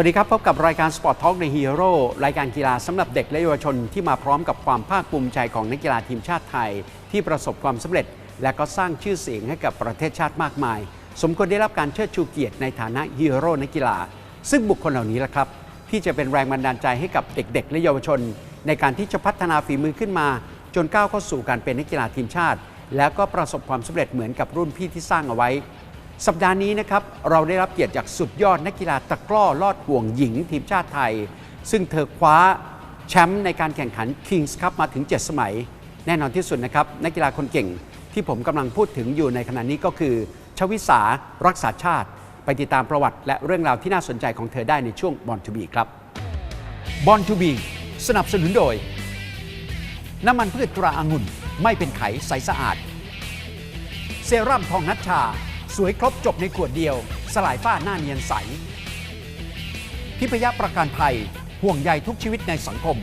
วัสดีครับ พบกับรายการ Sport Talk ใน Hero รายการกีฬาสำหรับเด็กและเยาวชนที่มาพร้อมกับความภาคภูมิใจของนักกีฬาทีมชาติไทย ที่ประสบความสำเร็จ และก็สร้างชื่อเสียงให้กับประเทศชาติมากมาย สมควรได้รับการเชิดชูเกียรติในฐานะฮีโร่นักกีฬา ซึ่งบุคคลเหล่านี้แหละครับ ที่จะเป็นแรงบันดาลใจให้กับเด็ก ๆ และเยาวชน ในการที่จะพัฒนาฝีมือขึ้นมา จนก้าวเข้าสู่การเป็นนักกีฬาทีมชาติ แล้วก็ประสบความสำเร็จเหมือนกับรุ่นพี่ที่สร้างเอาไว้ สัปดาห์นี้นะครับเราได้รับเกียรติจากสุดยอดนักกีฬาตะกร้อลอดห่วงหญิงทีมชาติไทย ซึ่งเธอคว้าแชมป์ในการแข่งขัน Kings Cup มาถึง 7 สมัย แน่นอนที่สุดนะครับนักกีฬาคนเก่งที่ผมกำลังพูดถึงอยู่ในขณะนี้ก็คือ ชวิสารักษาชาติ ไปติดตามประวัติและเรื่องราวที่น่าสนใจของเธอได้ในช่วงบอลทูบีครับบอลทูบีสนับสนุนโดย น้ำมันพืชตราอางุ่นไม่เป็นไขใสสะอาด เซรั่มทองนัชชา สวยครบจบในขวดเดียว สลายฝ้าหน้าเนียนใส ทิพยประกันภัยห่วงใยทุกชีวิตในสังคม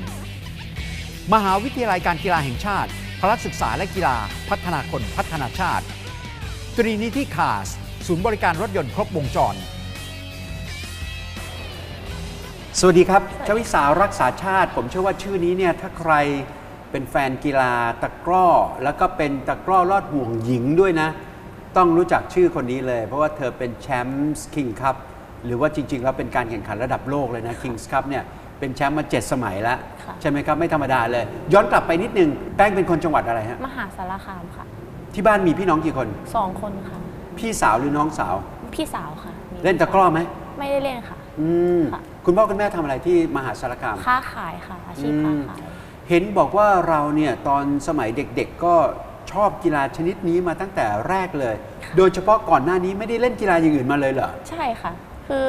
มหาวิทยาลัยการกีฬาแห่งชาติพละศึกษาและกีฬาพัฒนาคนพัฒนาชาติ ตรีนิติคาส ศูนย์บริการรถยนต์ครบวงจร สวัสดีครับชวิสารักษาชาติ ผมเชื่อว่าชื่อนี้เนี่ยถ้าใครเป็นแฟนกีฬาตะกร้อ แล้วก็เป็นตะกร้อลอดห่วงหญิงด้วยนะ ต้องรู้จักชื่อคนนี้เลย เพราะว่าเธอเป็นแชมป์คิงคัพหรือว่าจริง ๆ แล้วเป็นการแข่งขันระดับโลกเลยนะคิงส์คัพเนี่ยเป็นแชมป์มา 7 สมัยแล้ว ค่ะ ใช่ไหมครับไม่ธรรมดาเลย ย้อนกลับไปนิดนึง แป้งเป็นคนจังหวัดอะไรฮะ มหาสารคามค่ะที่บ้านมีพี่น้องกี่คน สองคนค่ะ พี่สาวหรือน้องสาว พี่สาวค่ะมีเล่นตะกร้อไหมไม่ได้เล่นค่ะ อืมค่ะ คุณพ่อคุณแม่ทำอะไรที่มหาสารคาม ค้าขายค่ะ อาชีพค้าขาย เห็นบอกว่าเราเนี่ยตอนสมัยเด็กๆก็ช อบกีฬาชนิดนี้มาตั้งแต่แรกเลยค่ะโดยเฉพาะก่อนหน้านี้ไม่ได้เล่นกีฬาอย่างอื่นมาเลยเหรอ ใช่ค่ะ คือ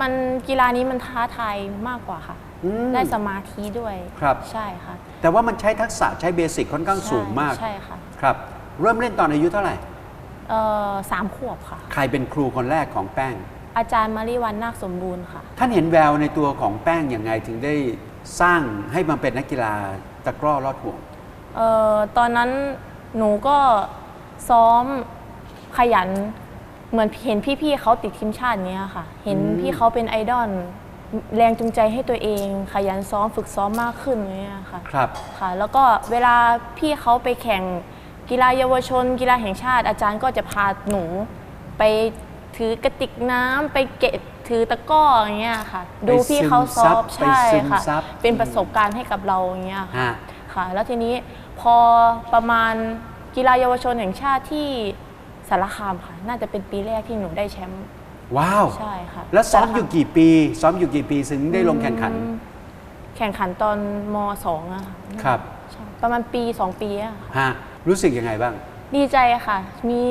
มันกีฬานี้มันท้าทายมากกว่าค่ะ อืมได้สมาธิด้วยครับ ใช่ค่ะแต่ว่ามันใช้ทักษะใช้เบสิกค่อนข้างสูงมากใช่ค่ะครับ เริ่มเล่นตอนอายุเท่าไหร่ เอ่อสามขวบค่ะ ใครเป็นครูคนแรกของแป้ง อาจารย์มาริวันนาคสมบูรณ์ค่ะ ท่านเห็นแววในตัวของแป้งอย่างไงถึงได้สร้างให้มันเป็นนักกีฬาตะกร้อลอดห่วง เอ่อตอนนั้นหนูก็ซ้อมขยัน เหมือนเห็นพี่ๆเขาติดทีมชาติเนี้ยค่ะ เห็นอืมพี่เขาเป็นไอดอลแรงจูงใจให้ตัวเอง ขยันซ้อมฝึกซ้อมมากขึ้นเนี้ยค่ะ ครับ ค่ะ แล้วก็เวลาพี่เขาไปแข่งกีฬาเยาวชน กีฬาแห่งชาติอาจารย์ก็จะพาหนูไปถือกระติกน้ำไปเก็บถือตะกร้ออย่างเงี้ยค่ะ ดูพี่เขาซ้อมไปใช่ซึมค่ะ ซับ เป็นประสบการณ์ให้กับเราอย่างเงี้ยค่ะ ฮะ ค่ะ แล้วทีนี้พอประมาณกีฬาเยาวชนแห่งชาติที่สารคามค่ะ น่าจะเป็นปีแรกที่หนูได้แชมป์ว้าว ใช่ค่ะแล้วซ้อมสารคามอยู่กี่ปี ซ้อมอยู่กี่ปีถึงได้ลงแข่งขันอืมแข่งขันตอนมสองอะค่ะครับใช่ประมาณปีสองปีอะค่ะฮะรู้สึกยังไงบ้าง ดีใจค่ะ มี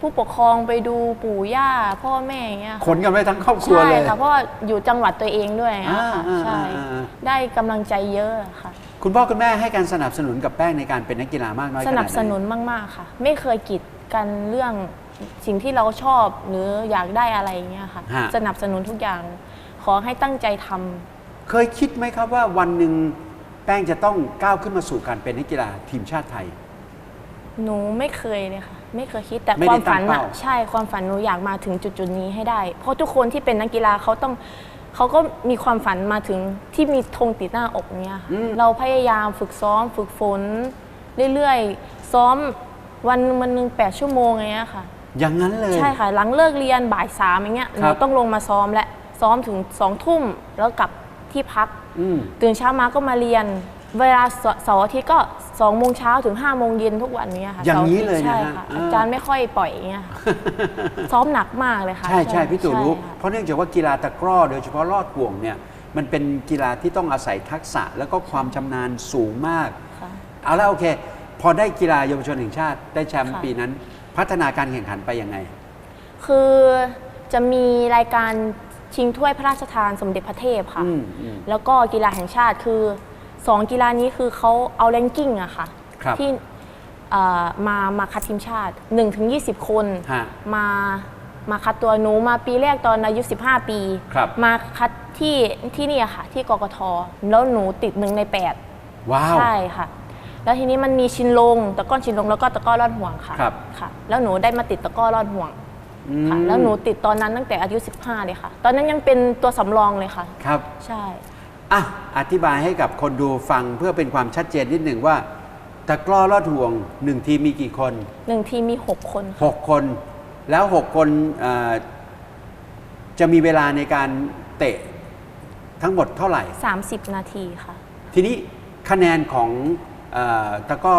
ผู้ปกครองไปดูปู่ย่าพ่อแม่อย่างเงี้ยขนกันไปทั้งครอบครัวใช่เลยค่ะเพราะว่าอยู่จังหวัดตัวเองด้วยอะค่ะอ่าใช่อ่าอ่าได้กำลังใจเยอะค่ะ คุณพ่อคุณแม่ให้การสนับสนุนกับแป้งในการเป็นนักกีฬามากน้อยขสนาดไหนนับสนุนมาก ๆ ค่ะ ไม่เคยกีดกันเรื่องสิ่งที่เราชอบหรืออยากได้อะไรอย่างเงี้ยค่ะฮะสนับสนุนทุกอย่าง ขอให้ตั้งใจทำเคยคิดไหมครับว่าวันหนึ่งแป้งจะต้องก้าวขึ้นมาสู่การเป็นนักกีฬาทีมชาติไทย หนูไม่เคยเลยค่ะ ไม่เคยคิดแต่ไม่คได้วามฝันตั้งอะเป้าใช่ความฝันหนูอยากมาถึงจุดจุดๆนี้ให้ได้ เพราะทุกคนที่เป็นนักกีฬาเขาต้อง เขาก็มีความฝันมาถึงที่มีธงติดหน้าอกเนี้ยค่ะเราพยายามฝึกซ้อมฝึกฝนเรื่อยๆ ซ้อมวันวันหนึ่งแปดชั่วโมงอย่างเงี้ยค่ะ อย่างนั้นเลย ใช่ค่ะ หลังเลิกเรียนบ่ายสามอย่างเงี้ยหครันูบต้องลงมาซ้อมและซ้อมถึงสองทุ่มแล้วกลับที่พักอืมตื่นเช้ามาก็มาเรียน เวลาเสเสาร์อาทิตย์ก็สองโมงเช้าถึงห้าโมงเย็นทุกวันเนี้ยค่ะอย่างนี้สร์เลยนะใช่ฮะค่ะอ่า อาจารย์ไม่ค่อยปล่อยอย่างเงี้ยค่ะซ้อมหนักมากเลยค่ะใช่ใช่พี่ตู่รู้ใช่ค่ะ เพราะเนื่องจากว่ากีฬาตะกร้อโดยเฉพาะลอดห่วงเนี่ยมันเป็นกีฬาที่ต้องอาศัยทักษะแล้วก็ความชำนาญสูงมาก ค่ะ เอาละโอเค พอได้กีฬาเยาวชนแห่งชาติได้แชมป์ค่ะ ปีนั้น พัฒนาการแข่งขันไปยังไง คือจะมีรายการชิงถ้วยพระราชทานสมเด็จพระเทพค่ะ อืมอืมแล้วก็กีฬาแห่งชาติคือ สองกีฬานี้คือเขาเอาแรงกิ้งอะค่ะครับที่เอ่อมามาคัดทีมชาติ1ถึง20 คนฮะมามาคัดตัวหนูมาปีแรกตอนอายุ 15 ปี ครับมาคัดที่ที่นี่อะค่ะ ที่กกทแล้วหนูติดหนึ่งในว้าว8ใช่ค่ะ แล้วทีนี้มันมีชินลงตะกร้อนชินลงแล้วก็ตะกร้อรอดห่วงค่ะครับ ค่ะ แล้วหนูได้มาติดตะกร้อรอดห่วงค่ะอืมแล้วหนูติดตอนนั้นตั้งแต่อายุ 15 เลยค่ะ ตอนนั้นยังเป็นตัวสำรองเลยค่ะ ครับ ใช่ อะอธิบายให้กับคนดูฟังเพื่อเป็นความชัดเจนนิดหนึ่งว่าตะกร้อลอดห่วงหนึ่งทีมมีกี่คน หนึ่งทีมมี 6 คนค่ะ6คน แล้ว6คนเอ่อจะมีเวลาในการเตะทั้งหมดเท่าไหร่ 30 นาทีค่ะ ทีนี้คะแนนของเออตะกร้อ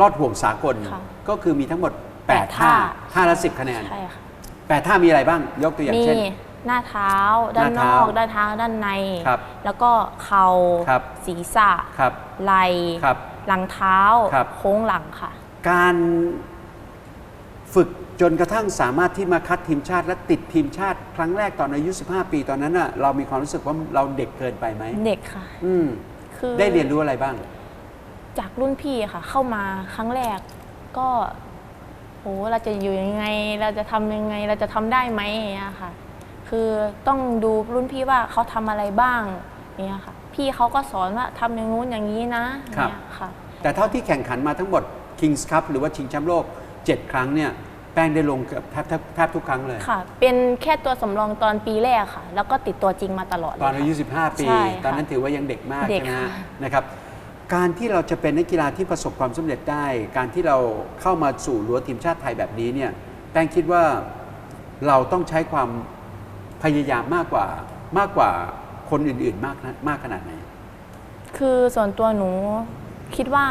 ลอดห่วงสากล ค่ะก็คือมีทั้งหมด แปด8 ท่าท่า ท่าละ 10 คะแนน ใช่ค่ะ 8 ท่ามีอะไรบ้างยกตัวอย่างมีเช่น หน้าเท้า ด้านหน้านเท้าอกด้านเท้าด้านใน ครับแล้วก็เข่าครับศีรษะครับไหล่ครับหลังเท้า ครับ โค้งหลังค่ะ การฝึกจนกระทั่งสามารถที่มาคัดทีมชาติ และติดทีมชาติ ครั้งแรกตอนอายุ 15 ปีตอนนั้นน่ะเรามีความรู้สึกว่าเราเด็กเกินไปไหมเด็กค่ะ อืมคือได้เรียนรู้อะไรบ้าง จากรุ่นพี่อะค่ะ เข้ามาครั้งแรกก็โหเราจะอยู่ยังไง เราจะทำยังไง เราจะทำได้ไหมอย่างเงี้ยค่ะ คือต้องดูรุ่นพี่ว่าเขาทำอะไรบ้างอย่างเงี้ยค่ะ พี่เขาก็สอนว่าทำอย่างงู้นอย่างนี้นะครับอย่างเงี้ยค่ะ แต่เท่าที่แข่งขันมาทั้งหมด Kings Cup หรือว่าชิงแชมป์โลก 7 ครั้งเนี่ยแป้งได้ลงเกือบแทบแทบแทบทุกครั้งเลยค่ะ เป็นแค่ตัวสำรองตอนปีแรกค่ะ แล้วก็ติดตัวจริงมาตลอดเลตอนอายุค่ะ15 ปีใช่ค่ะตอนนั้นถือว่ายังเด็กมากเด็กใช่ไหมฮะค่ะนะครับการที่เราจะเป็นนักกีฬาที่ประสบความสำเร็จได้ การที่เราเข้ามาสู่รั้วทีมชาติไทยแบบนี้เนี่ยแป้งคิดว่าเราต้องใช้ความ พยายามมากกว่ามากกว่าคนอื่นๆมากนะมากขนาดไหน คือส่วนตัวหนูคิดว่า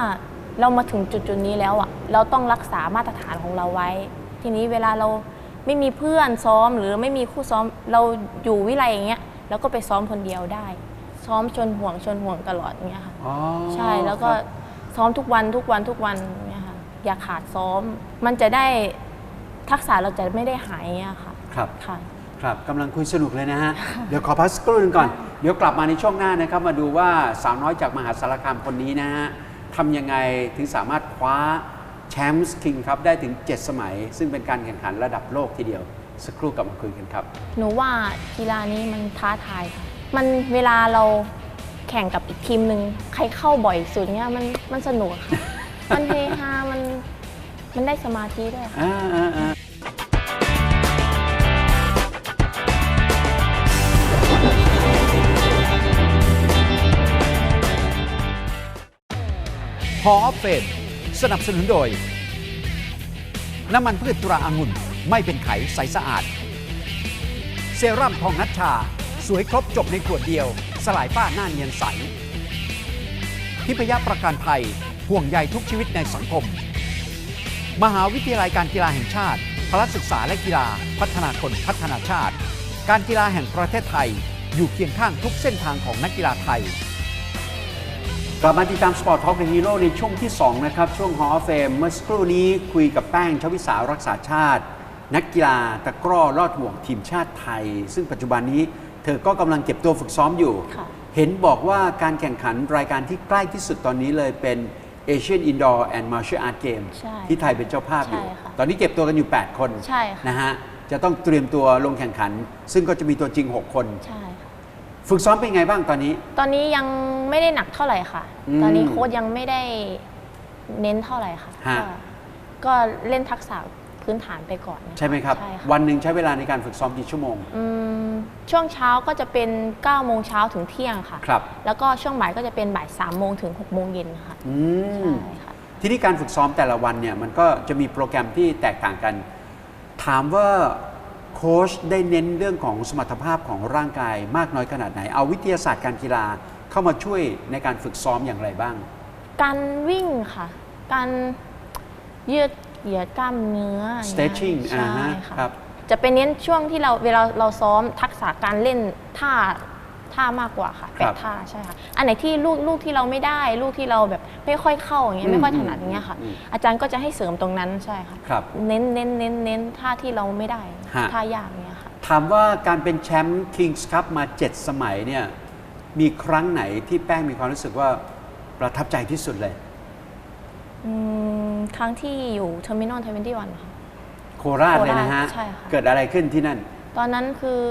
เรามาถึงจุดจุดๆนี้แล้วอะเราต้องรักษามาตรฐานของเราไว้ ทีนี้เวลาเราไม่มีเพื่อนซ้อมหรือไม่มีคู่ซ้อมเราอยู่วิไลอย่างเงี้ยเราก็ไปซ้อมคนเดียวได้ ซ้อมชนห่วงชนห่วงตลอดอย่างเงี้ยค่ะอ๋อใช่แล้วก็ครับซ้อมทุกวันทุกวันทุกวันอย่างเงี้ยค่ะอย่าขาดซ้อม มันจะได้ทักษะเราจะไม่ได้หายอย่างเงี้ยค่ะ ครับค่ะ ครับกำลังคุยสนุกเลยนะฮะ เดี๋ยวขอพักสักครู่หนึงก่อน เดี๋ยวกลับมาในช่วงหน้านะครับ มาดูว่าสาวน้อยจากมหาสารคามคนนี้นะฮะทำยังไงถึงสามารถคว้าแชมป์คิงครับได้ถึง 7 สมัย ซึ่งเป็นการแข่งขันระดับโลกทีเดียว สักครู่กลับมาคุยกันครับ หนูว่ากีฬานี้มันท้าทายค่ะ มันเวลาเราแข่งกับอีกทีมหนึ่งใครเข้าบ่อยสุดเนี่ยมันมันสนุกอะค่ะ มันเฮฮามันมันได้สมาธิด้วยค่ะ อ่าอ่า อ่าพอเฟดสนับสนุนโดย น้ำมันพืชตราอางุ่นไม่เป็นไขใสสะอาด เซรั่มทองนัชชา สวยครบจบในขวดเดียว สลายฝ้าหน้าเนียนใสทิพยประกันภัยห่วงใยทุกชีวิตในสังคม มหาวิทยาลัยการกีฬาแห่งชาติพละศึกษาและกีฬาพัฒนาคนพัฒนาชาติ การกีฬาแห่งประเทศไทย อยู่เคียงข้างทุกเส้นทางของนักกีฬาไทย กลับมาติดตามสปอร์ตท็อกในฮีโร่ในช่วงที่ 2 นะครับ ช่วงฮอลเฟมเมื่อสักครู่นี้คุยกับแป้งชวิสารักษาชาติ นักกีฬาตะกร้อลอดห่วงทีมชาติไทย ซึ่งปัจจุบันนี้เธอก็กำลังเก็บตัวฝึกซ้อมอยู่ค่ะเห็นบอกว่าการแข่งขันรายการที่ใกล้ที่สุดตอนนี้เลยเป็น Asian Indoor and Martial Art Game ใช่ที่ไทยเป็นเจ้าภาพอยู่ใช่ค่ะตอนนี้เก็บตัวกันอยู่ 8 คนใช่ค่ะนะฮะจะต้องเตรียมตัวลงแข่งขัน ซึ่งก็จะมีตัวจริง 6 คน ใช่ค่ะ ฝึกซ้อมเป็นไงบ้างตอนนี้ ตอนนี้ยังไม่ได้หนักเท่าไหร่ค่ะ อืมตอนนี้โค้ชยังไม่ได้เน้นเท่าไหร่ค่ะฮะ ก็ก็เล่นทักษะพื้นฐานไปก่อนนะะใช่ไหมครับ ใช่ค่ะวันหนึ่งใช้เวลาในการฝึกซ้อมกี่ชั่วโมง อืมช่วงเช้าก็จะเป็น9โมงเช้าถึงเที่ยงค่ะ ครับ แล้วก็ช่วงบ่ายก็จะเป็นบ่าย3โมงถึง6โมงเย็นค่ะอืใช่มค่ะ ทีนี้การฝึกซ้อมแต่ละวันเนี่ยมันก็จะมีโปรแกรมที่แตกต่างกัน ถามว่า โค้ชได้เน้นเรื่องของสมรรถภาพของร่างกายมากน้อยขนาดไหน เอาวิทยาศาสตร์การกีฬาเข้ามาช่วยในการฝึกซ้อมอย่างไรบ้าง การวิ่งค่ะ การยืดเหยียดกล้ามเนื้ออย่างเงี้ย stretching ใช่อ่าฮะค่ะครับ จะเป็นเน้นช่วงที่เราเวลาเราซ้อมทักษะการเล่นท่า ท่ามากกว่าค่ะแปครัดบท่าใช่ค่ะ อันไหนที่ลูกลูกที่เราไม่ได้ ลูกที่เราแบบไม่ค่อยเข้าอย่างเงี้ยไม่ค่อยถนัดอย่างเงี้ยค่ะอืมอาจารย์ก็จะให้เสริมตรงนั้นใช่ค่ะ ครับ เน้นเน้นเน้นเน้นท่าที่เราไม่ได้ฮะ ท่ายากเนี้ยค่ะ ถามว่าการเป็นแชมป์ Kings Cup มา 7 สมัยเนี่ยมีครั้งไหนที่แป้งมีความรู้สึกว่าประทับใจที่สุดเลย อืมครั้งที่อยู่เทอร์มินอลทเวนตี้วันค่ะ โคราชเลยนะฮะ โคราชใช่ค่ะ เกิดอะไรขึ้นที่นั่น ตอนนั้นคือ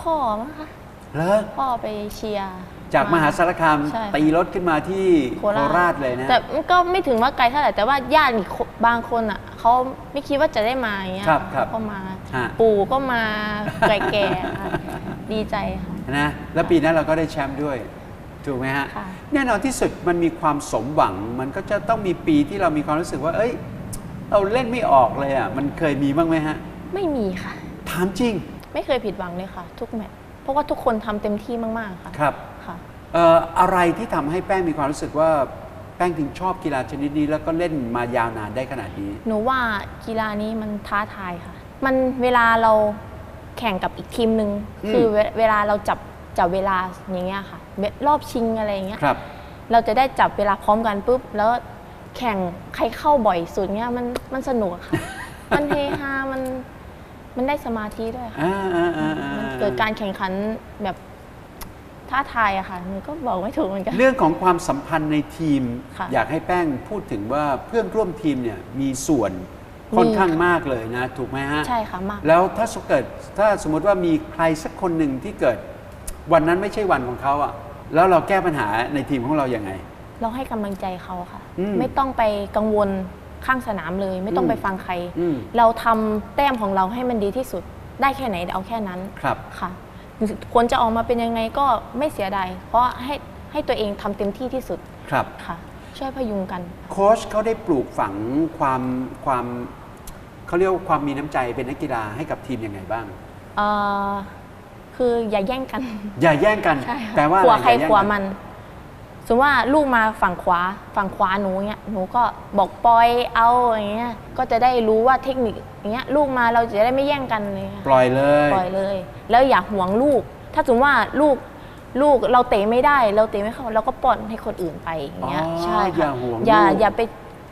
พ่อมั้งคะ เหรอพ่อไปเชียร์จจากมหาสารคามใช่ตีรถขึ้นมาที่โคราชเลยนะ แต่มันก็ไม่ถึงว่าไกลเท่าไหร่แต่ว่าญาติอีกคนบางคนอะเขาไม่คิดว่าจะได้มาอย่างเงี้ยครับครับก็มาฮะ ปู่ก็มาแก่ๆค่ะดีใจค่ะ นะแล้วปีนั้นเราก็ได้แชมป์ด้วย ถูกไหมฮะ ค่ะ แน่นอนที่สุดมันมีความสมหวัง มันก็จะต้องมีปีที่เรามีความรู้สึกว่า เอ้ย เราเล่นไม่ออกเลยอะ มันเคยมีบ้างไหมฮะ ไม่มีค่ะ ถามจริง ไม่เคยผิดหวังเลยค่ะ ทุกแมตช์ เพราะว่าทุกคนทำเต็มที่มาก ๆ ค่ะครับค่ะเอ่ออะไรที่ทำให้แป้งมีความรู้สึกว่าแป้งถึงชอบกีฬาชนิดนี้แล้วก็เล่นมายาวนานได้ขนาดนี้ หนูว่ากีฬานี้มันท้าทายค่ะ มันเวลาเราแข่งกับอีกทีมหนึ่งอืมคือเวเวลาเราจับจับเวลาอย่างเงี้ยค่ะเวรอบชิงอะไรอย่างเงี้ยครับ เราจะได้จับเวลาพร้อมกันปุ๊บ แล้วแข่งใครเข้าบ่อยสุดเนี้ยมันมันสนุกอะค่ะ มันเฮฮามัน มันได้สมาธิด้วยค่ะอ่าอ่าอ่าอ่ามันเกิดการแข่งขันแบบท้าทายอะค่ะหนูก็บอกไม่ถูกเหมือนกัน เรื่องของความสัมพันธ์ในทีม ค่ะอยากให้แป้งพูดถึงว่าเพื่อนร่วมทีมเนี่ยมีส่วนค่อนข้างมีค่ะมากเลยนะ ถูกไหมฮะ ใช่ค่ะมาก แล้วถ้าสเกิดถ้าสมมติว่ามีใครสักคนหนึ่งที่เกิด วันนั้นไม่ใช่วันของเขาอะแล้วเราแก้ปัญหาในทีมของเราอย่างไง เราให้กำลังใจเขาค่ะ อืม ไม่ต้องไปกังวล ข้างสนามเลย ไม่ต้องอืมไปฟังใครอืมเราทำแต้มของเราให้มันดีที่สุด ได้แค่ไหนเอาแค่นั้นครับค่ะผลจะออกมาเป็นยังไงก็ไม่เสียดายเพราะให้ให้ตัวเองทำเต็มที่ที่สุดครับค่ะ ช่วยพยุงกันโค้ชเขาได้ปลูกฝังความความเขาเรียกว่าความมีน้ำใจเป็นนักกีฬาให้กับทีมยังไงบ้างเอ่อคืออย่าแย่งกัน อย่าแย่งกันใช่ค่ะแปลว่าขวาอะใครอย่าแย่งขวากันมัน สมมติว่าลูกมาฝั่งขวาฝั่งขวาหนูเงี้ยหนูก็บอกปล่อยเอาอย่างเงี้ยก็จะได้รู้ว่าเทคนิคอย่างเงี้ยลูกมาเราจะได้ไม่แย่งกันเลยค่ะปล่อยเลยปล่อยเลย แล้วอย่าห่วงลูก ถ้าสมมติว่าลูกลูกเราเตะไม่ได้ เราเตะไม่เข้าเราก็ป้อนให้คนอื่นไปอย่างเงี้ยอ๋อใช่อย่าค่ะห่วงอย่าลูกอย่าไป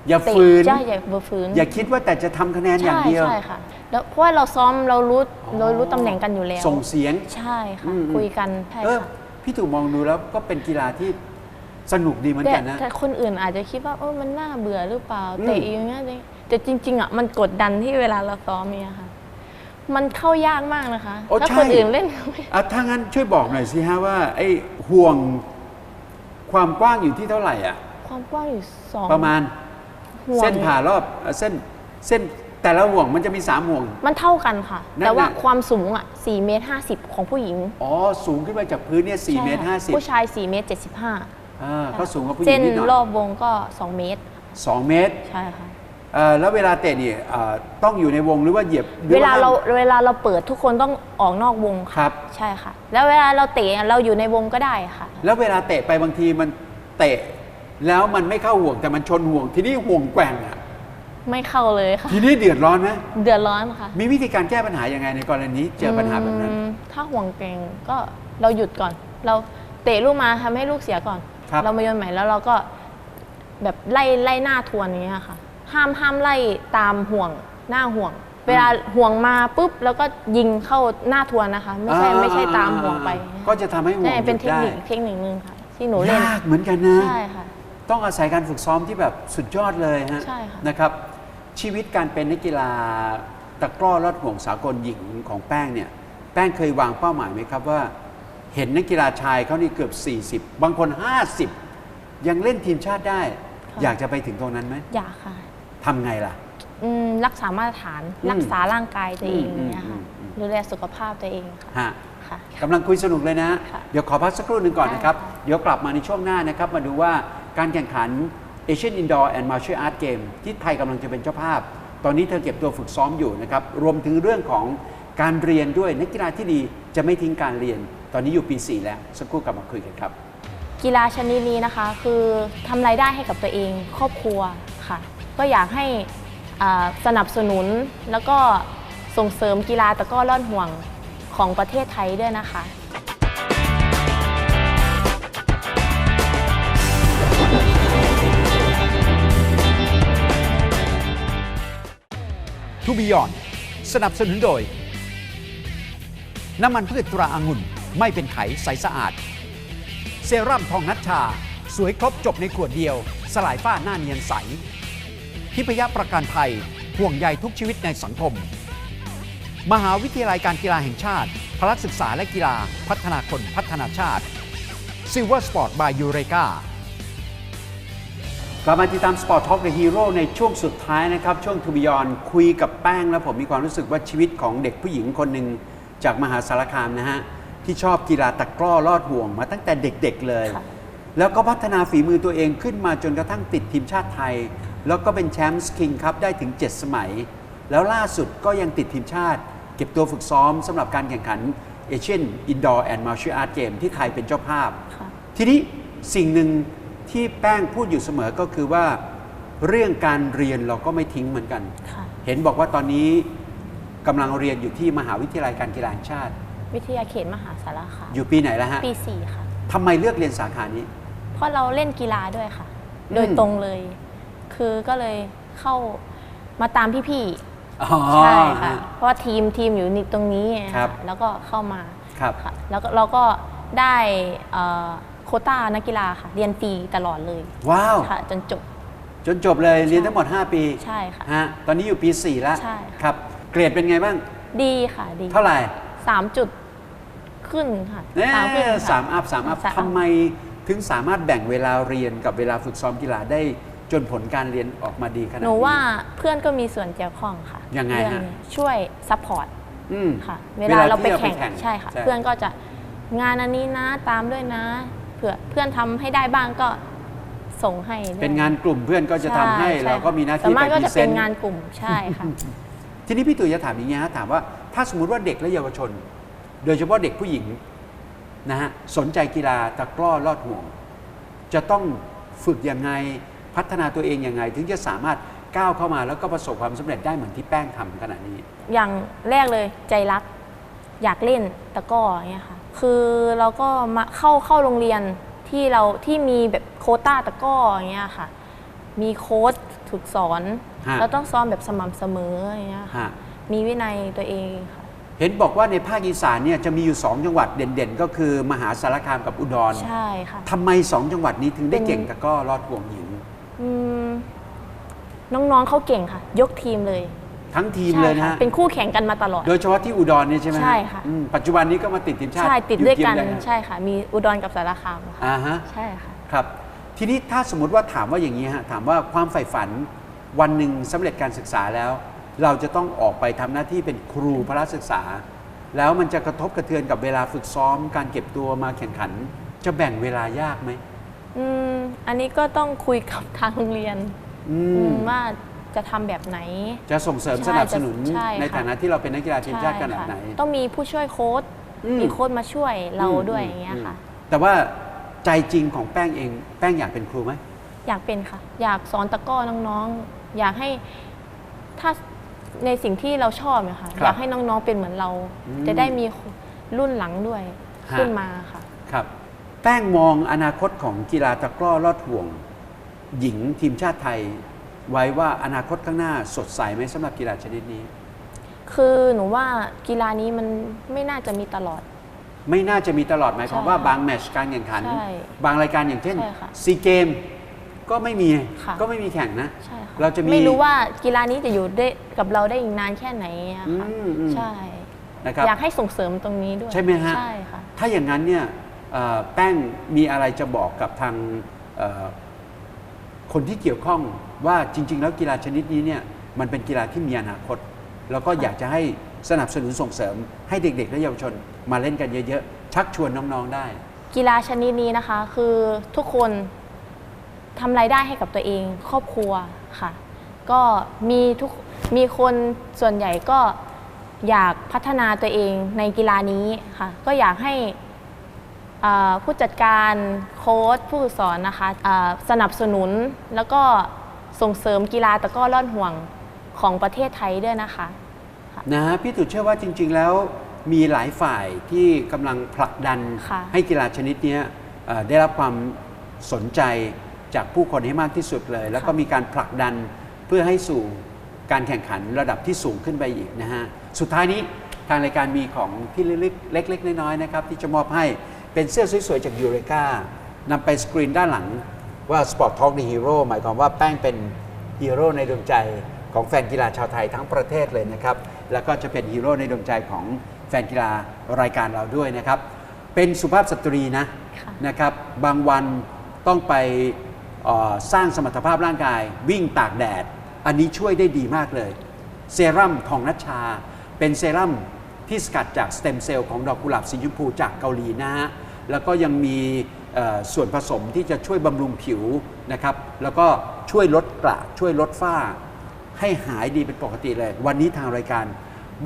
อย่าเตะฝืนใช่อย่าฝืนอย่าคิดว่าแต่จะทำคะแนนอย่างเดียวใช่ใช่ค่ะแล้วเพราะว่าเราซ้อมเรารู้เรารู้ตำแหน่งกันอยู่แล้ว ส่งเสียงใช่ค่ะอืมคุยกันใช่เออค่ะพี่ถูกมองดูแล้วก็เป็นกีฬาที่ สนุกดีเหมือนแต่กันนะ แต่คนอื่นอาจจะคิดว่าเออมันน่าเบื่อหรือเปล่าอืมเตะอย่างเงี้ยแต่จริง ๆอะมันกดดันที่เวลาเราซ้อมเนี่ยค่ะ มันเข้ายากมากนะคะโอ้ถ้าใช่ คนอื่นเล่น อะถ้างั้นช่วยบอกหน่อยสิฮะว่าไอ้ห่วงความกว้างอยู่ที่เท่าไหร่อะ ความกว้างอยู่สอง ประมาณ ห่วง เส้นผ่ารอบเอ่อเส้นเส้นแต่ละห่วงมันจะมีสามห่วง มันเท่ากันค่ะ นั่นแต่ว่าน่ะความสูงอะ4เมตร50 ของผู้หญิงอ๋อ สูงขึ้นมาจากพื้นเนี่ยสี่เมตรใช่ห้าค่ะสิบผู้ชาย4เมตร75 อ่าเขาสูงกว่าผู้หญิเส้งนนิดหน่รออยบวงก็ 2 เมตร สองเมตรใช่ค่ะ เอ่อแล้วเวลาเตะนี่เอ่อต้องอยู่ในวงหรือว่าเหยียบหรือเวลาเราห้มเวลาเราเปิดทุกคนต้องออกนอกวงคค่ะ รับ ใช่ค่ะ แล้วเวลาเราเตะเราอยู่ในวงก็ได้ค่ะ แล้วเวลาเตะไปบางทีมันเตะ แล้วมันไม่เข้าห่วงแต่มันชนห่วง ทีนี้ห่วงแกว่งอะไม่เข้าเลยค่ะ ทีนี้เดือดร้อนไหมเดือดร้อนค่ะมีวิธีการแก้ปัญหายังไงในกรณีเจอปัญหาแบบนั้นอืมถ้าห่วงเกรงก็เราหยุดก่อน เราเตะลูกมาทำให้ลูกเสียก่อนครับ เรามาโยนใหม่แล้วเราก็แบบไล่ไล่หน้าทวนอย่างเงี้ยค่ะ ห้ามห้ามไล่ตามห่วงหน้าห่วง เวลาห่วงมาปุ๊บแล้วก็ยิงเข้าหน้าทวนนะคะ ไม่ใช่อ่าไม่ใช่ตามห่วงไป ก็จะทำให้ห่วงใช่เป็นหเทยุดคได้นิคเทคนิคนึงค่ะ ที่หนูเล่นยากเหมือนกันนะใช่ค่ะต้องอาศัยการฝึกซ้อมที่แบบสุดยอดเลยฮะใช่ค่ะนะครับ ชีวิตการเป็นนักกีฬาตะกร้อลอดห่วงสากลหญิงของแป้งเนี่ยแป้งเคยวางเป้าหมายไหมครับว่า เห็นนักกีฬาชายเขานี่เกือบ 40 บางคน 50 ยังเล่นทีมชาติได้ ค่ะ อยากจะไปถึงตรงนั้นไหมอยากค่ะทำไงล่ะ อืมรักษามาตรฐานอืมรักษาร่างกายตัวเองอืมเนี่ยค่ะอืมอืม ดูแลสุขภาพตัวเองค่ะฮะ ค่ะ กำลังคุยสนุกเลยนะ ค่ะเดี๋ยวขอพักสักครู่หนึ่งก่อนนะครับ ได้ค่ะ เดี๋ยวกลับมาในช่วงหน้านะครับ มาดูว่าการแข่งขัน Asian Indoor and Martial Arts Game ที่ไทยกำลังจะเป็นเจ้าภาพ ตอนนี้เธอเก็บตัวฝึกซ้อมอยู่นะครับ รวมถึงเรื่องของการเรียนด้วยนักกีฬาที่ดี จะไม่ทิ้งการเรียน ตอนนี้อยู่ปี 4 แล้ว สักครู่กลับมาคุยกันครับ กีฬาชนิดนี้นะคะ คือทำรายได้ให้กับตัวเองครอบครัวค่ะ ก็อยากให้อ่าสนับสนุนแล้วก็ส่งเสริมกีฬาตะกร้อล่อนห่วงของประเทศไทยด้วยนะคะทูบิยอนสนับสนุนโดย น้ำมันพืชตราอางุ่น ไม่เป็นไขใสสะอาด เซรั่มทองนัชชา สวยครบจบในขวดเดียว สลายฝ้าหน้าเนียนใสทิพยประกันภัยห่วงใยทุกชีวิตในสังคม มหาวิทยาลัยการกีฬาแห่งชาติ พละศึกษาและกีฬาพัฒนาคนพัฒนาชาติ Silver Sport by Eureka กลับมาติดตาม Sport Talk The Hero ในช่วงสุดท้ายนะครับ ช่วงทูบิยอนคุยกับแป้งแล้วผมมีความรู้สึกว่าชีวิตของเด็กผู้หญิงคนหนึ่ง จากมหาสารคามนะฮะที่ชอบกีฬาตะกร้อลอดห่วงมาตั้งแต่เด็กๆเลยค่ะแล้วก็พัฒนาฝีมือตัวเองขึ้นมาจนกระทั่งติดทีมชาติไทย แล้วก็เป็นแชมป์สคิงคัพได้ถึง 7 สมัย แล้วล่าสุดก็ยังติดทีมชาติ เก็บตัวฝึกซ้อมสำหรับการแข่งขันเอเชียนอินดอร์แอนด์มาร์ช a อาร์ตเกมที่ไทยเป็นเจ้าภาพค่ะทีนี้สิ่งหนึ่งที่แป้งพูดอยู่เสมอก็คือว่า เรื่องการเรียนเราก็ไม่ทิ้งเหมือนกันค่ะเห็นบอกว่าตอนนี้ กำลังเรียนอยู่ที่มหาวิทยาลัยการกีฬาแห่งชาติ วิทยาเขตมหาสารคามอยู่ปีไหนแล้วฮะปีสี่ค่ะ ทำไมเลือกเรียนสาขานี้ เพราะเราเล่นกีฬาด้วยค่ะอืมโดยตรงเลย คือก็เลยเข้ามาตามพี่อ๋อ ๆใช่ค่ะ เพราะว่าทีมทีมอยู่นี่ตรงนี้ไงครับค่ะแล้วก็เข้ามาครับ ค่ะแล้วก็เราก็ได้เอ่อโควต้านักกีฬาค่ะ เรียนฟรีตลอดเลยว้าว ค่ะจนจบ จนจบเลยเรียนทั้งหมด 5 ปีใช่ค่ะฮะตอนนี้อยู่ปี 4 แล้วใช่ค่ะ ครับ เกรดเป็นไงบ้าง ดีค่ะดีเท่าไหร่สามจุดขึ้นค่ะเนี่ยสามขึ้นค่ะ สามอัพสามอัพสามอัพ ทำไมถึงสามารถแบ่งเวลาเรียนกับเวลาฝึกซ้อมกีฬาได้จนผลการเรียนออกมาดีขนาดหนี้นูว่าเพื่อนก็มีส่วนเกี่ยวข้องค่ะยังไงฮะ เรื่องนี้ช่วยซัพพอร์ตอืม ค่ะ เวลาเราไปที่แข่งใช่ค่ะใช่เพื่อนก็จะงานอันนี้นะตามด้วยนะเผื่อเพื่อนทำให้ได้บ้างก็ส่งให้ด้วยเป็นงานกลุ่มเพื่อนก็จะทำให้ช่เราก็มีหน้าส่วที่นไปมากก็พรีจะเซเป็นนต์งานกลุ่มใช่ค่ะ ทีนี้พี่ตุ๋ยจะถามอย่างนี้ฮะถามว่าถ้าสมมุติว่าเด็กและเยาวชน โดยเฉพาะเด็กผู้หญิงนะฮะสนใจกีฬาตะกร้อลอดห่วง จะต้องฝึกยังไงพัฒนาตัวเองยังไง ถึงจะสามารถก้าวเข้ามาแล้วก็ประสบความสำเร็จได้เหมือนที่แป้งทำขณะนี้ อย่างแรกเลยใจรัก อยากเล่นตะกร้ออย่างเงี้ยค่ะ คือเราก็มาเข้าเข้าโรงเรียนที่เราที่มีแบบโคต้าตะกร้ออย่างเงี้ยค่ะ มีโค้ชฝึกสอน เราต้องซ้อมแบบสม่ำเสมออย่างเงี้ยค่ะฮะมีวินัยตัวเองค่ะเห็นบอกว่าในภาคอีสานเนี่ยจะมีอยู่2จังหวัดเด่นๆ ก็คือมหาสารคามกับอุดรใช่ค่ะทำไม2จังหวัดนี้ถึงได้เป็นเก่งตะกร้อลอดห่วงหญิงอืมน้องๆเขาเก่งค่ะ ยกทีมเลยทั้งทีมใช่เลยนะค่ะฮะ เป็นคู่แข่งกันมาตลอด โดยเฉพาะที่อุดรเนี่ยใช่ไหมฮใช่ค่ะอืมปัจจุบันนี้ก็มาติดทีมชาติ ใช่ ติดด้วยกันอทีมใดฮะใช่ค่ะ มีอุดรกับสารคามค่ะอ่าฮะ ใช่ค่ะ ครับ ทีนี้ถ้าสมมติว่าถามว่าอย่างนี้ฮะ ถามว่าความใฝ่ฝัน วันหนึ่งสำเร็จการศึกษาแล้ว เราจะต้องออกไปทำหน้าที่เป็นครูพระศึกษา แล้วมันจะกระทบกระเทือนกับเวลาฝึกซ้อม การเก็บตัวมาแข่งขัน จะแบ่งเวลายากไหมอืมอันนี้ก็ต้องคุยกับทางโรงเรียนอือืมมว่าจะทำแบบไหน จะส่งเสริมใช่สนับสนุนจะใช่ค่ะในฐานะที่เราเป็นนักกีฬาทีมชาติขนาดไหนใช่ค่ะต้องมีผู้ช่วยโค้ชอืมมีโค้ชมาช่วยเราอืมด้วยอืมอย่างเงี้ยค่ะอืมแต่ว่าใจจริงของแป้งเอง แป้งอยากเป็นครูไหมอยากเป็นค่ะ อยากสอนตะกร้อน้องๆ อยากให้ถ้าในสิ่งที่เราชอบเนี่ยค่ะครับอยากให้น้องๆเป็นเหมือนเรา อืม จะได้มีรุ่นหลังด้วยฮะขึ้นมาค่ะ ครับ แป้งมองอนาคตของกีฬาตะกร้อลอดห่วง หญิงทีมชาติไทย ไว้ว่าอนาคตข้างหน้าสดใสไหมสำหรับกีฬาชนิดนี้ คือหนูว่ากีฬานี้มันไม่น่าจะมีตลอด ไม่น่าจะมีตลอดหมายความใช่ว่าบางแมตชการแข่งขัน ใช่บางรายการอย่างเช่นใช่ค่ะซีเกมก็ไม่มีค่ะ ก็ไม่มีแข่งนะ ใช่ค่ะ เราจะมีไม่รู้ว่ากีฬานี้จะอยู่ได้กับเราได้อีกนานแค่ไหนอะค่ะอืมอืม ใช่ นะครับ อยากให้ส่งเสริมตรงนี้ด้วยใช่ไหมฮะ ใช่ค่ะ ถ้าอย่างนั้นเนี่ยเอ่อแป้งมีอะไรจะบอกกับทางเอ่อคนที่เกี่ยวข้องว่าจริง ๆ แล้วกีฬาชนิดนี้เนี่ยมันเป็นกีฬาที่มีอนาคต แล้วก็ค่ะอยากจะให้สนับสนุนส่งเสริม ให้เด็ก ๆ และเยาวชนมาเล่นกันเยอะๆ ชักชวนน้องๆได้ กีฬาชนิดนี้นะคะ คือทุกคนทำรายได้ให้กับตัวเอง ครอบครัว ค่ะ ก็มีทุกมีคนส่วนใหญ่ก็อยากพัฒนาตัวเองในกีฬานี้ค่ะ ก็อยากให้อ่าผู้จัดการโค้ชผู้ฝึกสอนนะคะอ่าสนับสนุนแล้วก็ส่งเสริมกีฬาตะกร้อล่อนห่วงของประเทศไทยด้วยนะคะนะฮะพี่ตุ๋ยเชื่อว่าจริง ๆ แล้วมีหลายฝ่ายที่กำลังผลักดันค่ะให้กีฬาชนิดเนี้ยเอ่อได้รับความสนใจ จากผู้คนให้มากที่สุดเลย แล้วก็มีการผลักดันเพื่อให้สู่การแข่งขันระดับที่สูงขึ้นไปอีกนะฮะสุดท้ายนี้ทางรายการมีของที่ระลึกเล็ก ๆ น้อยๆนะครับที่จะมอบให้เป็นเสื้อสวยๆจากยูเรกานำไปสกรีนด้านหลังว่า Sport Talk the Hero หมายความว่าแป้งเป็นฮีโร่ในดวงใจของแฟนกีฬาชาวไทยทั้งประเทศเลยนะครับ แล้วก็จะเป็นฮีโร่ในดวงใจของแฟนกีฬารายการเราด้วยนะครับ เป็นสุภาพสตรีนะค่ะนะครับ บางวันต้องไปเอ่อ สร้างสมรรถภาพร่างกาย วิ่งตากแดด อันนี้ช่วยได้ดีมากเลย เซรั่มทองนัชชา เป็นเซรั่มที่สกัดจากสเต็มเซลล์ของดอกกุหลาบสีชมพูจากเกาหลีนะฮะแล้วก็ยังมีเอ่อส่วนผสมที่จะช่วยบำรุงผิวนะครับ แล้วก็ช่วยลดกระช่วยลดฝ้า ให้หายดีเป็นปกติเลย วันนี้ทางรายการ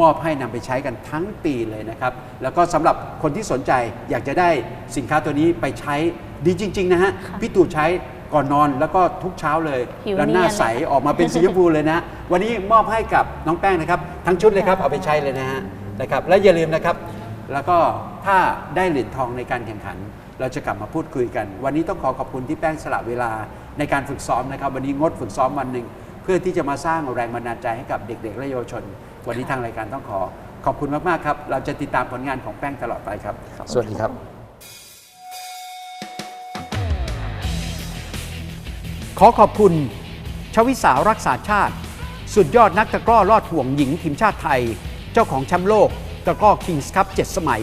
มอบให้นำไปใช้กันทั้งปีเลยนะครับ แล้วก็สำหรับคนที่สนใจอยากจะได้สินค้าตัวนี้ไปใช้ดีจริง ๆ นะฮะค่ะพี่ตู่ใช้ ก่อนนอนแล้วก็ทุกเช้าเลยผิวแล้วหน้าเนียน ใสออกมาเป็นสีชมพูเลยนะ วันนี้มอบให้กับน้องแป้งนะครับ ทั้งชุดเลยครับเอาไปใช้เลยนะฮะนะครับและอย่าลืมนะครับ แล้วก็ถ้าได้เหรียญทองในการแข่งขัน เราจะกลับมาพูดคุยกัน วันนี้ต้องขอขอบคุณที่แป้งสละเวลาในการฝึกซ้อมนะครับ วันนี้งดฝึกซ้อมวันหนึ่งเพื่อที่จะมาสร้างแรงบันดาลใจให้กับเด็ก ๆ และเยาวชน วันนี้ทางรายการต้องขอขอบคุณมากๆครับเราจะติดตามผลงานของแป้งตลอดไปครับ สวัสดีครับ ขอขอบคุณ ชวิสารักษาชาติ สุดยอดนักตะกร้อลอดห่วงหญิงทีมชาติไทย เจ้าของแชมป์โลกตะกร้อคิงส์คัพ7สมัย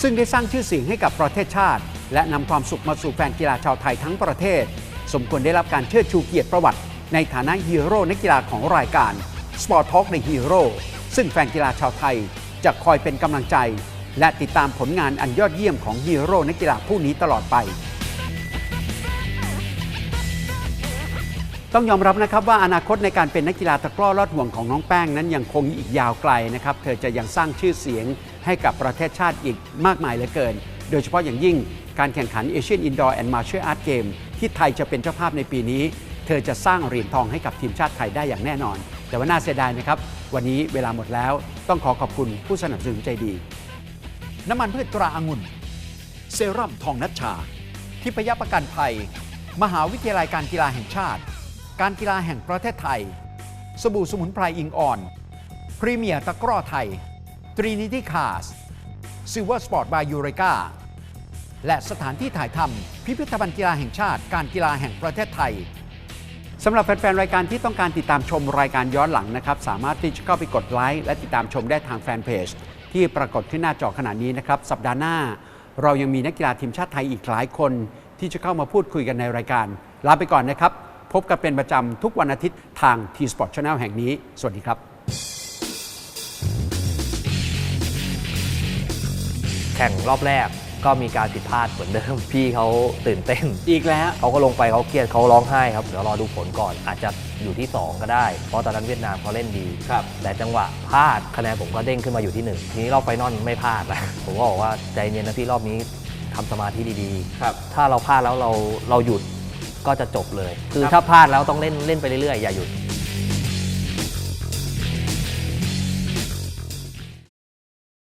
ซึ่งได้สร้างชื่อเสียงให้กับประเทศชาติ และนำความสุขมาสู่แฟนกีฬาชาวไทยทั้งประเทศ สมควรได้รับการเชิดชูเกียรติประวัติ ในฐานะฮีโร่นักกีฬาของรายการ Sport Talk ในฮีโร่ซึ่งแฟนกีฬาชาวไทยจะคอยเป็นกำลังใจ และติดตามผลงานอันยอดเยี่ยมของฮีโร่นักกีฬาผู้นี้ตลอดไป ต้องยอมรับนะครับว่าอนาคตในการเป็นนักกีฬาตะกร้อลอดห่วงของน้องแป้งนั้นยังคงอีกยาวไกลนะครับ เธอจะยังสร้างชื่อเสียงให้กับประเทศชาติอีกมากมายเหลือเกิน โดยเฉพาะอย่างยิ่งการแข่งขัน Asian Indoor and Martial Arts Game ที่ไทยจะเป็นเจ้าภาพในปีนี้ เธอจะสร้างเหรียญทองให้กับทีมชาติไทยได้อย่างแน่นอน แต่ว่าน่าเสียดายนะครับ วันนี้เวลาหมดแล้ว ต้องขอขอบคุณผู้สนับสนุนใจดี น้ำมันพืชตราอางุ่น เซรั่มทองนัชชา ทิพยประกันภัย มหาวิทยาลัยการกีฬาแห่งชาติ การกีฬาแห่งประเทศไทย สบู่สมุนไพรอิงอ่อน พรีเมียร์ตะกร้อไทย ตรีนิตี้คาสซิลเวอร์สปอร์ตบายยูเรกาและสถานที่ถ่ายทำพิพิธภัณฑ์กีฬาแห่งชาติ การกีฬาแห่งประเทศไทยสำหรับแฟนๆ รายการที่ต้องการติดตามชมรายการย้อนหลังนะครับ สามารถที่จะเข้าไปกดไลค์และติดตามชมได้ทางแฟนเพจที่ปรากฏขึ้นหน้าจอขณะนี้นะครับ สัปดาห์หน้า เรายังมีนักกีฬาทีมชาติไทยอีกหลายคน ที่จะเข้ามาพูดคุยกันในรายการ ลาไปก่อนนะครับ พบกันเป็นประจำทุกวันอาทิตย์ทาง T-Sport Channel แห่งนี้ สวัสดีครับ แข่งรอบแรกก็มีการผิดพลาดเหมือนเดิม พี่เขาตื่นเต้น อีกแล้ว เขาก็ลงไปเขาเครียดเขาร้องไห้ครับ เดี๋ยวรอดูผลก่อนอาจจะอยู่ที่ 2 ก็ได้ เพราะตอนนั้นเวียดนามเขาเล่นดี ครับ แต่จังหวะพลาดคะแนนผมก็เด้งขึ้นมาอยู่ที่ 1 ทีนี้รอบไฟนอลไม่พลาดแล้วผมก็บอกว่าใจเย็นนะพี่รอบนี้ทำสมาธิดีครับๆถ้าเราพลาดแล้วเราเราหยุด ก็จะจบเลย คือครับถ้าพลาดแล้วต้องเล่นเล่นไปเรื่อยๆอย่าหยุด